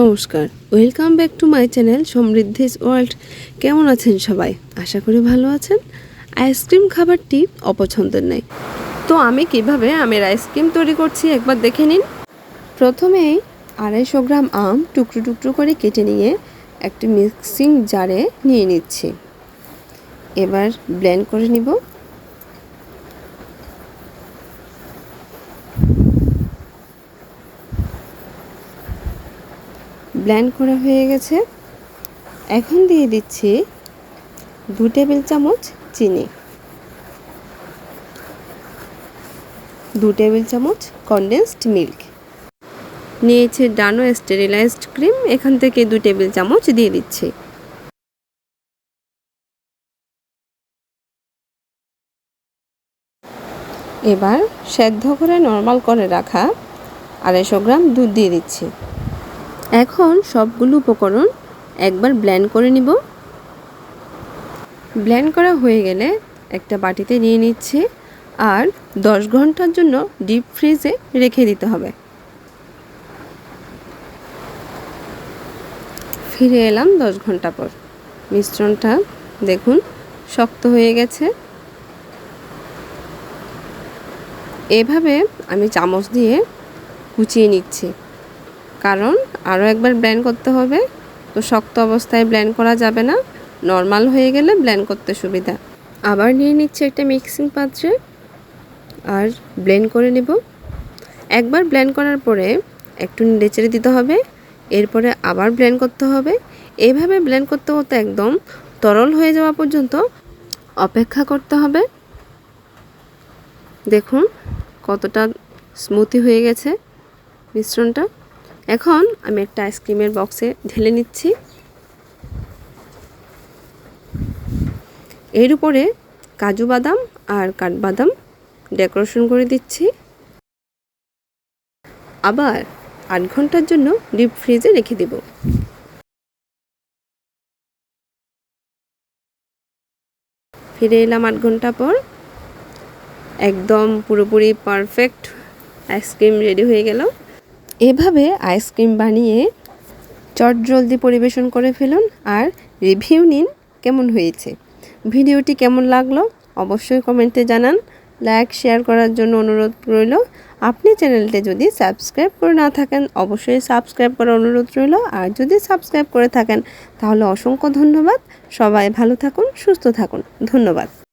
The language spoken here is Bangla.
নমস্কার। Welcome back to my channel সমৃদ্ধিস world. কেমন আছেন সবাই? আশা করি ভালো আছেন। আইসক্রিম খাবারটি অপছন্দের নয়। তো আমি কীভাবে আমের আইসক্রিম তৈরি করছি একবার দেখে নিন। প্রথমেই আড়াইশো গ্রাম আম টুকরো টুকরো করে কেটে নিয়ে একটি মিক্সিং জারে নিয়ে নিচ্ছি। এবার ব্লেন্ড করে নিব। ব্লেন্ড করা হয়ে গেছে। এখন দিয়ে দিচ্ছি দু টেবিল চামচ চিনি। দু টেবিল চামচ কনডেন্সড মিল্ক নিয়েছে ডানো স্টেরিলাইজড ক্রিম এখান থেকে দু টেবিল চামচ দিয়ে দিচ্ছি। এবার সেদ্ধ করে নর্মাল করে রাখা আড়াইশো গ্রাম দুধ দিয়ে দিচ্ছি। এখন সবগুলো উপকরণ একবার ব্লেন্ড করে নিব। ব্লেন্ড করা হয়ে গেলে একটা বাটিতে নিয়ে নিচ্ছি আর দশ ঘণ্টার জন্য ডিপ ফ্রিজে রেখে দিতে হবে। ফিরে এলাম দশ ঘণ্টা পর। মিশ্রণটা দেখুন, শক্ত হয়ে গেছে। এভাবে আমি চামচ দিয়ে কুচিয়ে নিচ্ছি। কারণ আরও একবার ব্লেন্ড করতে হবে। তো শক্ত অবস্থায় ব্লেন্ড করা যাবে না। নর্মাল হয়ে গেলে ব্লেন্ড করতে সুবিধা। আবার নিয়ে নিচ্ছে একটা মিক্সিং পাত্রে। আর ব্লেন্ড করে নেব। একবার ব্লেন্ড করার পরে একটু নেড়েচেড়ে দিতে হবে। এরপরে আবার ব্লেন্ড করতে হবে। এইভাবে ব্লেন্ড করতে করতে একদম তরল হয়ে যাওয়া পর্যন্ত অপেক্ষা করতে হবে। দেখুন কতটা স্মুথি হয়ে গেছে মিশ্রণটা। এখন আমি একটা আইসক্রিমের বক্সে ঢেলে নিচ্ছি। এর উপরে কাজু বাদাম আর কাঠবাদাম ডেকোরেশন করে দিচ্ছি। আবার আট ঘণ্টার জন্য ডিপ ফ্রিজে রেখে দেব। ফিরে এলাম আট ঘণ্টা পর। একদম পুরোপুরি পারফেক্ট আইসক্রিম রেডি হয়ে গেল। এভাবে আইসক্রিম বানিয়ে চট জলদি পরিবেশন করে ফেলুন আর রিভিউ নিন কেমন হয়েছে। ভিডিওটি কেমন লাগল অবশ্যই কমেন্টে জানান। লাইক, শেয়ার করার জন্য অনুরোধ রইল। আপনি চ্যানেলটি যদি সাবস্ক্রাইব করে না থাকেন, অবশ্যই সাবস্ক্রাইব করার অনুরোধ রইল। আর যদি সাবস্ক্রাইব করে থাকেন, তাহলে অসংখ্য ধন্যবাদ। সবাই ভালো থাকুন, সুস্থ থাকুন। ধন্যবাদ।